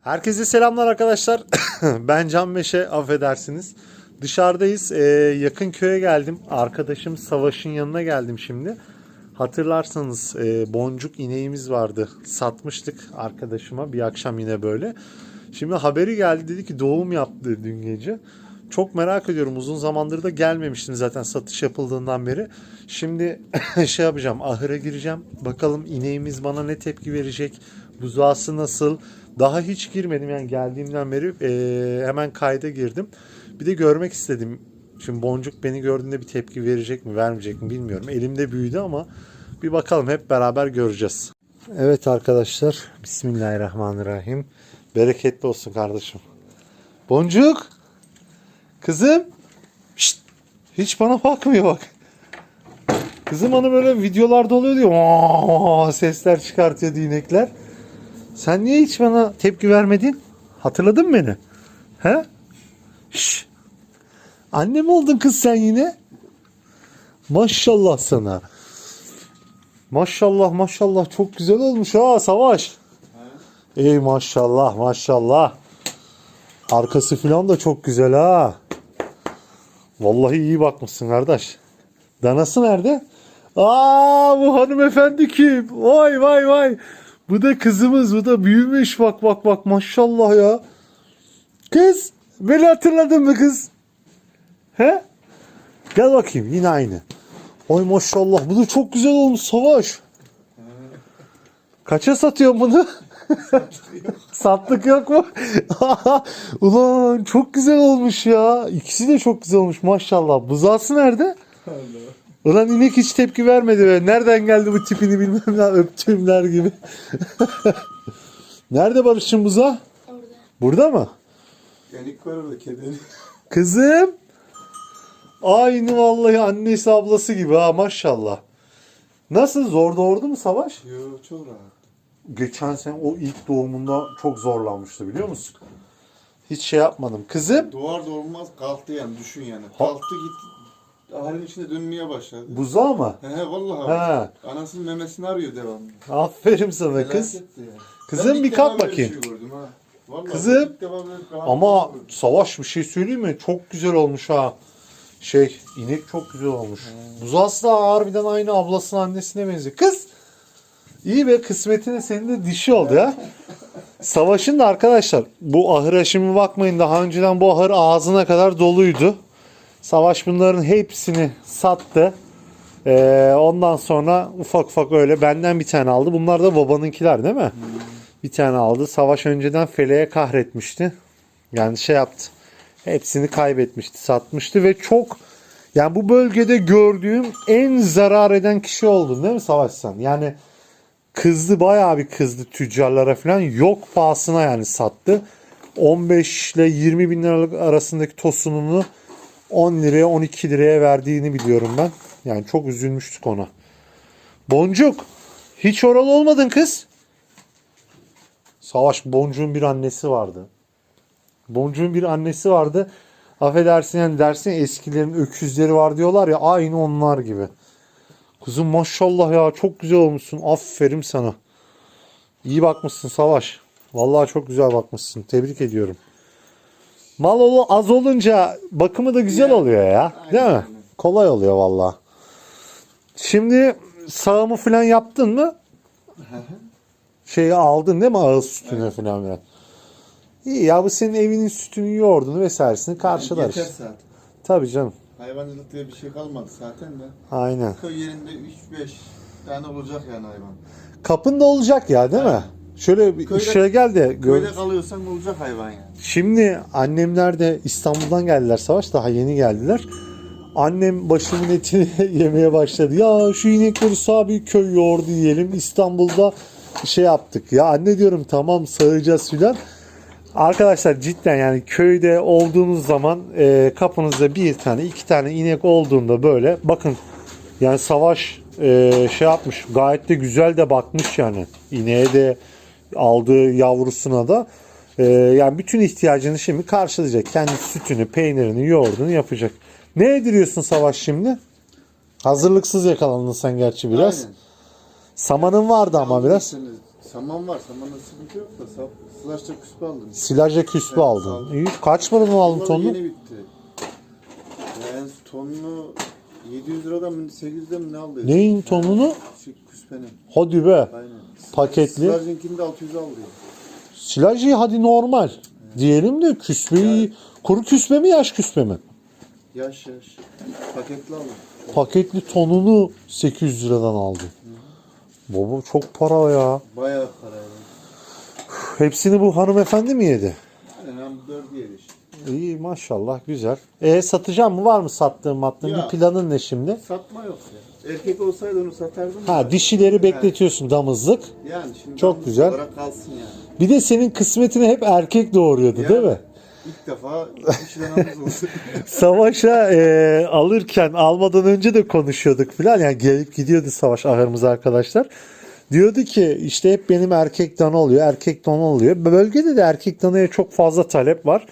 Herkese selamlar arkadaşlar. ben Can Meşe affedersiniz. Dışarıdayız. Ee, yakın köye geldim. Arkadaşım Savaş'ın yanına geldim şimdi. Hatırlarsanız e, boncuk ineğimiz vardı. Satmıştık arkadaşıma bir akşam yine böyle. Şimdi haberi geldi dedi ki doğum yaptı dün gece. Çok merak ediyorum. Uzun zamandır da gelmemiştim zaten satış yapıldığından beri. Şimdi şey yapacağım. Ahıra gireceğim. Bakalım ineğimiz bana ne tepki verecek. Buzağısı nasıl? Daha hiç girmedim yani geldiğimden beri eee, hemen kayda girdim. Bir de görmek istedim. Şimdi Boncuk beni gördüğünde bir tepki verecek mi vermeyecek mi bilmiyorum. Elimde büyüdü ama bir bakalım hep beraber göreceğiz. Evet arkadaşlar Bismillahirrahmanirrahim. Bereketli olsun kardeşim. Boncuk. Kızım. Şşt. Hiç bana bakmıyor bak. Kızım hani böyle videolarda oluyor diyor. "Aa!" sesler çıkartıyor inekler. Sen niye hiç bana tepki vermedin? Hatırladın mı beni? He? Şş. Annem oldun kız sen yine. Maşallah sana. Maşallah maşallah çok güzel olmuş ha Savaş. Ey maşallah maşallah. Arkası falan da çok güzel ha. Vallahi iyi bakmışsın kardeş. Danası nerede? Aa bu hanımefendi kim? Vay vay vay. Bu da kızımız bu da büyümüş bak bak bak maşallah ya. Kız beni hatırladın mı kız? He? Gel bakayım yine aynı. Oy maşallah bu da çok güzel olmuş Savaş. Kaça satıyorsun bunu? Sattık yok mu? Ulan çok güzel olmuş ya. İkisi de çok güzel olmuş maşallah. Buzağısı nerede? Ulan inek hiç tepki vermedi be. Nereden geldi bu tipini bilmem ne öptüğümler gibi. Nerede Barış'ın buzağı? Orada. Burada mı? Yenik var orada kedinin. Kızım. Aynı vallahi annesi ablası gibi ha maşallah. Nasıl zor doğurdu mu Savaş? Yo çok rahat. Geçen sene o ilk doğumunda çok zorlanmıştı biliyor musun? Hiç şey yapmadım. Kızım Doğar doğmaz kalktı yani düşün yani. Kalktı gitti. Halin içinde dönmeye başladı. buzağı mı? He he vallahi. He. Anasının memesini arıyor devamlı. Aferin sana kız. Felaketti yani. Kızım bir defa kalk böyle bakayım. şey gördüm ha. Vallahi Kızım. ilk defa böyle rahat Ama gördüm. Savaş bir şey söyleyeyim mi? Çok güzel olmuş ha. Şey inek çok güzel olmuş. Buzağısı da harbiden aynı ablasının annesine benziyor. Kız iyi be kısmetine senin de dişi oldu ya. Savaşın da arkadaşlar bu ahıra şimdi bakmayın daha önceden bu ahır ağzına kadar doluydu. Savaş bunların hepsini sattı. Ee, ondan sonra ufak ufak öyle benden bir tane aldı. Bunlar da babanınkiler değil mi? Bir tane aldı. Savaş önceden feleğe kahretmişti. Yani şey yaptı. Hepsini kaybetmişti, satmıştı ve çok yani bu bölgede gördüğüm en zarar eden kişi oldun değil mi Savaş sen? Yani kızdı bayağı bir kızdı tüccarlara falan yok pahasına yani sattı. 15 ile 20 bin liralık arasındaki tosununu 10 liraya 12 liraya verdiğini biliyorum ben. Yani çok üzülmüştük ona. Boncuk hiç oralı olmadın kız. Savaş Boncuk'un bir annesi vardı. Boncuk'un bir annesi vardı. Affedersin yani dersin eskilerin öküzleri var diyorlar ya aynı onlar gibi. Kuzum maşallah ya çok güzel olmuşsun. Aferin sana. İyi bakmışsın Savaş. Vallahi çok güzel bakmışsın. Tebrik ediyorum. Mal olu az olunca bakımı da güzel oluyor ya. Değil mi? Kolay oluyor vallahi. Şimdi sağımı falan yaptın mı? Şeyi aldın değil mi ağız sütünü falan filan. İyi ya bu senin evinin sütünü yoğurdunu vesairesini karşılar Yeter işte. zaten. Tabii canım. Hayvancılık diye bir şey kalmadı zaten de. Aynen. Köy yerinde 3-5 tane olacak yani hayvan. Kapında olacak ya değil mi? Şöyle bir Köyde- şeye gel de gör. Köyde kalıyorsan olacak hayvan yani. Şimdi annemler de İstanbul'dan geldiler Savaş daha yeni geldiler. Annem başımın etini yemeye başladı. Ya şu inekleri sağ bir köy yoğurdu yiyelim. İstanbul'da şey yaptık. Ya anne diyorum tamam sağacağız filan. Arkadaşlar cidden yani köyde olduğunuz zaman e, kapınızda bir tane iki tane inek olduğunda böyle bakın yani savaş e, şey yapmış gayet de güzel de bakmış yani ineğe de aldığı yavrusuna da e, yani bütün ihtiyacını şimdi karşılayacak kendi sütünü peynirini yoğurdunu yapacak. Ne yediriyorsun savaş şimdi? Hazırlıksız yakalandın sen gerçi biraz. Aynen. Samanın vardı ama biraz. Saman var. Samanda sıkıntı yok da sap, sılaçta küspe aldım. Silajla küspe Evet, aldın. aldım. İyi. Kaç paradan aldın tonunu? Yeni bitti. Yani tonunu 700 liradan mı 800'den mi ne aldı? Neyin tonunu? Şu küspenin. Hadi be. Aynen. Paketli. Sılajınkini de 600 aldı. Silajı hadi normal. Diyelim de küspeyi kuru küspe mi yaş küspe mi? Yaş yaş. Paketli aldım. Paketli tonunu 800 liradan aldı. Baba çok para ya. Bayağı paraydı. Hepsini bu hanımefendi mi yedi? Aynen 4 yeri işte. İyi maşallah güzel. E satacağım mı? Var mı sattığın mattığın? Ya. Bir planın ne şimdi? Satma yok ya. Erkek olsaydı onu satardım. Ha da. dişileri bekletiyorsun damızlık. Yani şimdi Çok güzel. olarak kalsın yani. Bir de senin kısmetini hep erkek doğuruyordu değil mi? İlk defa. Savaşa e, alırken almadan önce de konuşuyorduk filan. Yani gelip gidiyordu savaş ahırımız arkadaşlar. Diyordu ki işte hep benim erkek dana oluyor, erkek dana oluyor. Bölgede de erkek danaya çok fazla talep var.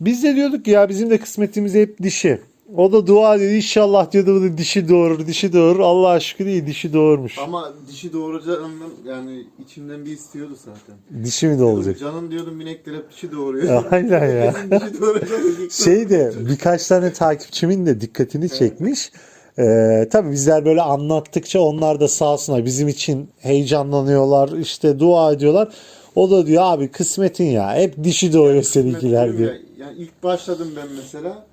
Biz de diyorduk ki ya bizim de kısmetimiz hep dişi. O da dua ediyor inşallah diyordu bu da dişi doğurur, dişi doğurur. Allah aşkına iyi dişi doğurmuş. Ama dişi doğuracağından yani içimden bir istiyordu zaten. Dişi mi de olacak? Canım diyordum binekler hep dişi doğuruyor. Aynen ya. Dişi doğuracak. şey de birkaç tane takipçimin de dikkatini çekmiş. Ee, tabii bizler böyle anlattıkça onlar da sağ olsunlar bizim için heyecanlanıyorlar işte dua ediyorlar. O da diyor abi kısmetin ya hep dişi doğuyor seninkiler diyor. Ya, yani ilk başladım ben mesela.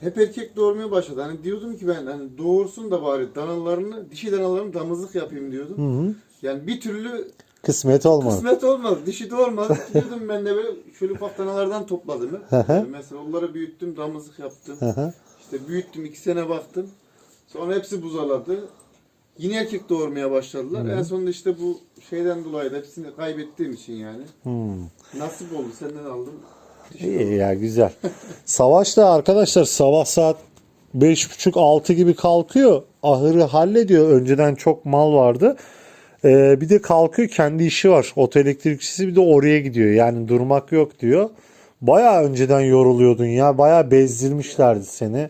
Hep erkek doğurmaya başladı. Hani diyordum ki ben hani doğursun da bari danalarını, dişi danalarını damızlık yapayım diyordum. Yani bir türlü Kısmet olmadı. kısmet olmadı. Dişi doğurmadı. diyordum ben de böyle şöyle ufak danalardan topladım. Yani mesela onları büyüttüm, damızlık yaptım. hı. işte büyüttüm, iki sene baktım. Sonra hepsi buzaladı. Yine erkek doğurmaya başladılar. En sonunda işte bu şeyden dolayı da hepsini kaybettiğim için yani. Hmm. Nasip oldu. Senden aldım. İyi ya güzel. Savaş da arkadaşlar sabah saat 5.30-6 gibi kalkıyor. Ahırı hallediyor. Önceden çok mal vardı. Ee, bir de kalkıyor kendi işi var. Oto elektrikçisi bir de oraya gidiyor. Yani durmak yok diyor. Baya önceden yoruluyordun ya. Baya bezdirmişlerdi seni.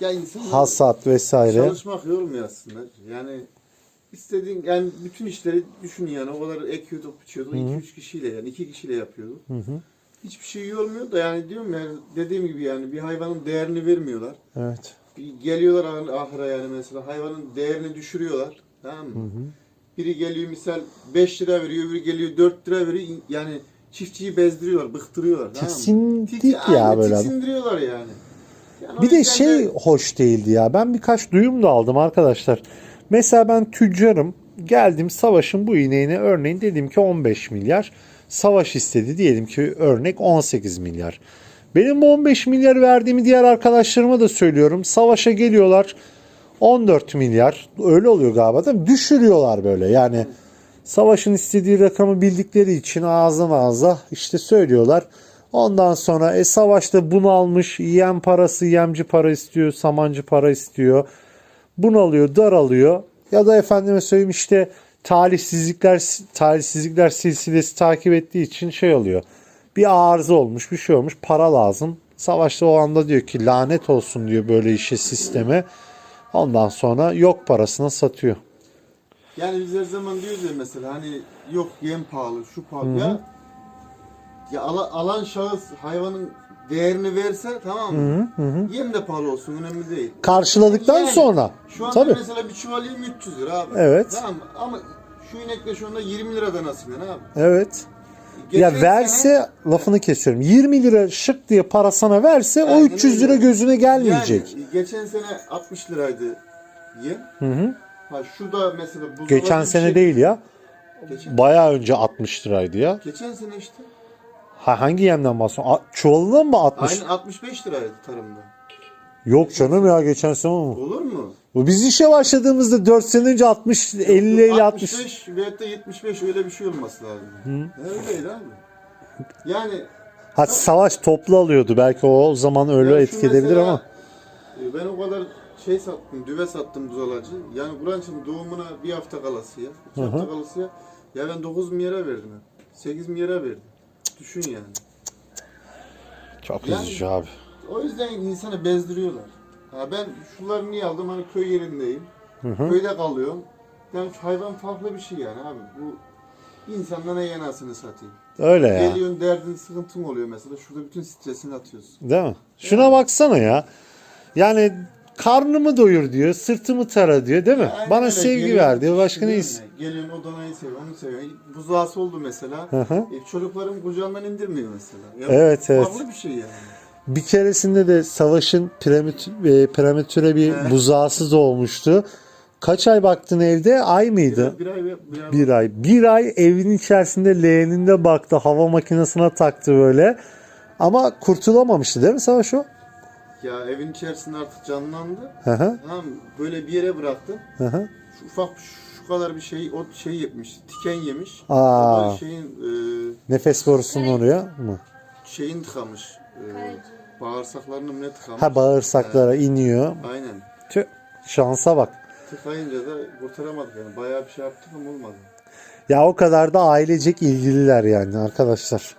Ya insan Hasat vesaire. çalışmak yormuyor aslında. Yani istediğin yani bütün işleri düşün yani o kadar ekiyorduk biçiyorduk 2-3 kişiyle yani 2 kişiyle yapıyorduk. Hiçbir şey yormuyor da yani diyorum ya dediğim gibi yani bir hayvanın değerini vermiyorlar. Evet. Bir geliyorlar ah- ahıra yani mesela hayvanın değerini düşürüyorlar. Tamam mı? Biri geliyor misal 5 lira veriyor, biri geliyor 4 lira veriyor. Yani çiftçiyi bezdiriyorlar, bıktırıyorlar. tamam mı? Tiksindik ya aynen, böyle. Tiksindiriyorlar yani. Yani Bir de şey hoş değildi ya. Ben birkaç duyum da aldım arkadaşlar. Mesela ben tüccarım. Geldim savaşın bu ineğine örneğin dedim ki 15 milyar. Savaş istedi diyelim ki örnek 18 milyar. Benim bu 15 milyar verdiğimi diğer arkadaşlarıma da söylüyorum. Savaşa geliyorlar 14 milyar. Öyle oluyor galiba değil mi? Düşürüyorlar böyle yani. Savaşın istediği rakamı bildikleri için ağızdan ağza işte söylüyorlar. Ondan sonra e, savaşta bunalmış yem parası yemci para istiyor, samancı para istiyor. Bunalıyor, daralıyor. Ya da efendime söyleyeyim işte talihsizlikler talihsizlikler silsilesi takip ettiği için şey oluyor. Bir arıza olmuş, bir şey olmuş, para lazım. Savaşta o anda diyor ki lanet olsun diyor böyle işe sisteme. Ondan sonra yok parasına satıyor. Yani biz her zaman diyoruz ya mesela hani yok yem pahalı, şu pahalı. Ya, ya ala- alan şahıs hayvanın değerini verse tamam mı? Yem de pahalı olsun önemli değil. Karşıladıktan Yani sonra. Şu anda Tabii. mesela bir çuval yem 300 lira abi. Evet. Tamam mı? Ama şu inekle şu anda 20 liradan yani abi? Evet. Geçen ya verse sene- lafını kesiyorum. 20 lira şık diye para sana verse o Aynen 300 lira öyle. gözüne gelmeyecek. Yani geçen sene 60 liraydı yem. Hı hı. Ha şu da mesela buzdolabı Geçen bir sene şey- değil ya. Geçen, Bayağı önce 60 liraydı ya. geçen sene işte. Ha, hangi yemden bahsediyorsun? A- Çuvalından mı 60? Aynen 65 liraydı tarımda. Yok canım ya geçen sene mi? Olur mu? Bu biz işe başladığımızda 4 sene önce 60 50 ile 60. 65 veyahut da 75 öyle bir şey olması lazım. Öyleydi abi. Yani Ha savaş toplu alıyordu. Belki o, zaman öyle yani şu etki edebilir mesela, ama. e, Ben o kadar şey sattım, düve sattım buzalacı. Yani Kur'an şimdi doğumuna bir hafta kalası ya. iki hafta kalası ya. Ya ben 9 milyara verdim. hep. 8 milyara verdim. Düşün yani. Çok Yani- üzücü abi. O yüzden insanı bezdiriyorlar. Ha ben şunları niye aldım? Hani köy yerindeyim. Köyde kalıyorum. Yani hayvan farklı bir şey yani abi. Bu İnsandan ne yanasını satayım. Öyle ya. Geliyorsun derdin sıkıntın oluyor mesela. Şurada bütün stresini atıyorsun. Değil mi? Şuna baksana ya. Yani karnımı doyur diyor, sırtımı tara diyor değil mi? Aynen Bana sevgi Geliyorsun, ver diyor. Başka ne is- Geliyorsun o danayı seviyor, onu seviyor. Buzağısı oldu mesela. Hı hı. E, çocuklarım kucağından indirmiyor mesela. Ya, Evet, evet. Farklı bir şey yani. Bir keresinde de savaşın prematü- e, prematüre bir He. buzağısız olmuştu. Kaç ay baktın evde? Ay mıydı? Bir ay, bir ay, Bir ay. Bir ay evin içerisinde leğeninde baktı. Hava makinesine taktı böyle. Ama kurtulamamıştı değil mi Savaş o? Ya evin içerisinde artık canlandı. Hı hı. Tamam böyle bir yere bıraktım. Hı hı. Şu ufak şu kadar bir şey o şey yemiş. Tiken yemiş. Aa. O da şeyin e, Nefes borusunun oraya mı? şeyin tıkamış. E, bağırsaklarını mı ne tıkamış. Ha bağırsaklara iniyor. Aynen. Tüh, şansa bak. Tıkayınca da kurtaramadık yani. Bayağı bir şey yaptık ama olmadı. Ya o kadar da ailecek ilgililer yani arkadaşlar.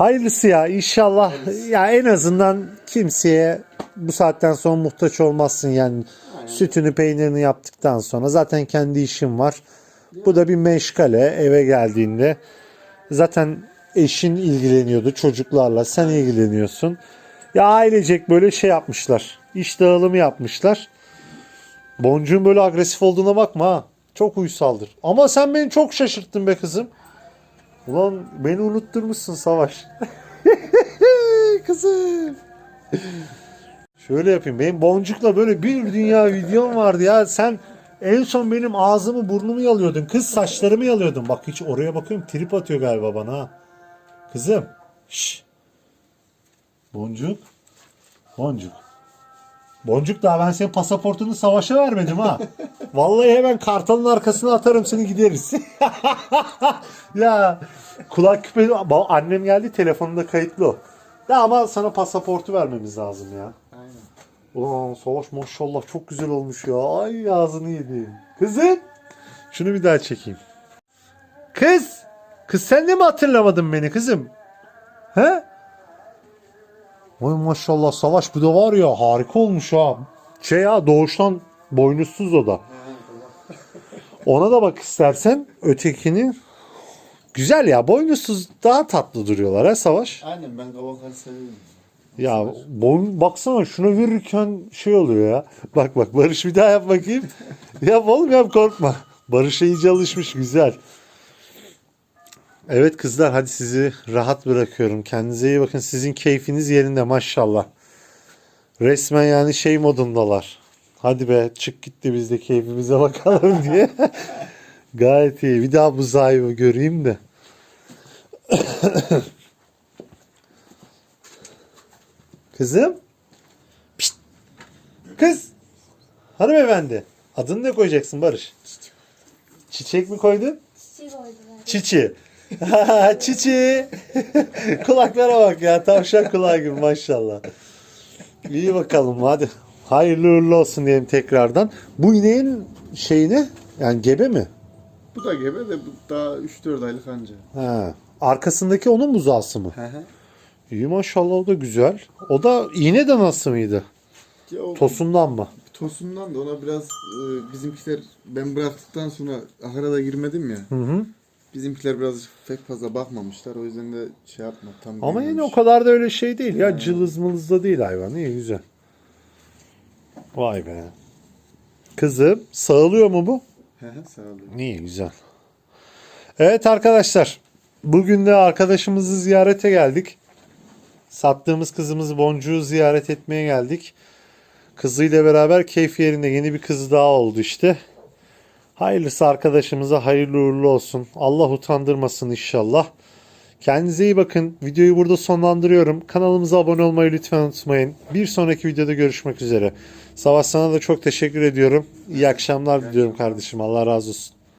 Hayırlısı ya inşallah ya en azından kimseye bu saatten sonra muhtaç olmazsın yani Aynen. sütünü peynirini yaptıktan sonra zaten kendi işin var. Bu da bir meşgale eve geldiğinde zaten eşin ilgileniyordu çocuklarla sen ilgileniyorsun. Ya ailecek böyle şey yapmışlar. İş dağılımı yapmışlar. Boncuğun böyle agresif olduğuna bakma ha. Çok uysaldır. Ama sen beni çok şaşırttın be kızım. Ulan beni unutturmuşsun Savaş. kızım. Şöyle yapayım. Benim boncukla böyle bir dünya videom vardı ya. Sen en son benim ağzımı burnumu yalıyordun. Kız saçlarımı yalıyordun. Bak hiç oraya bakıyorum trip atıyor galiba bana. Kızım. Şş. Boncuk. Boncuk. Boncuk daha ben senin pasaportunu savaşa vermedim ha. Vallahi hemen kartalın arkasına atarım seni gideriz. ya kulak küpe Ba- annem geldi telefonunda kayıtlı o. Ya ama sana pasaportu vermemiz lazım ya. Aynen. Ulan savaş maşallah çok güzel olmuş ya. Ay ağzını yedim. Kızım. Şunu bir daha çekeyim. Kız. Kız sen de mi hatırlamadın beni kızım? He? Vay maşallah savaş bu da var ya harika olmuş ha. Şey ya doğuştan boynuzsuz o da. Ona da bak istersen ötekini. Güzel ya boynuzsuz daha tatlı duruyorlar ha savaş. Aynen ben kavakları seviyorum. Ya boyun baksana şuna verirken şey oluyor ya. Bak bak Barış bir daha yap bakayım. yap oğlum yap korkma. Barış'a iyice alışmış güzel. Evet kızlar hadi sizi rahat bırakıyorum. Kendinize iyi bakın. Sizin keyfiniz yerinde maşallah. Resmen yani şey modundalar. Hadi be çık gitti biz de keyfimize bakalım diye. Gayet iyi. Bir daha buzağı göreyim de. Kızım. Pişt. Kız. Hanımefendi. Adını ne koyacaksın Barış? Çiçek mi koydun? Çiçek koydular. Çiçi. Çiçi. Kulaklara bak ya. Tavşan kulağı gibi maşallah. İyi bakalım hadi. Hayırlı uğurlu olsun diyelim tekrardan. Bu ineğin şeyini yani gebe mi? Bu da gebe de bu daha 3-4 aylık anca. Ha. Arkasındaki onun buzağısı mı? Hı hı. İyi maşallah o da güzel. O da iğne danası mıydı? Ya o Tosundan mı? tosundan da ona biraz e, bizimkiler ben bıraktıktan sonra ahıra da girmedim ya. Hı hı. Bizimkiler biraz pek fazla bakmamışlar. O yüzden de şey yapma tam Ama yine o kadar da öyle şey değil ya. Cılız mılız da değil hayvan. İyi güzel. Vay be. Kızım sağılıyor mu bu? Sağ olun. İyi güzel. Evet arkadaşlar. Bugün de arkadaşımızı ziyarete geldik. Sattığımız kızımız Boncuğu ziyaret etmeye geldik. Kızıyla beraber keyif yerinde yeni bir kız daha oldu işte. Hayırlısı arkadaşımıza hayırlı uğurlu olsun. Allah utandırmasın inşallah. Kendinize iyi bakın. Videoyu burada sonlandırıyorum. Kanalımıza abone olmayı lütfen unutmayın. Bir sonraki videoda görüşmek üzere. Savaş sana da çok teşekkür ediyorum. İyi akşamlar diliyorum kardeşim. Allah razı olsun.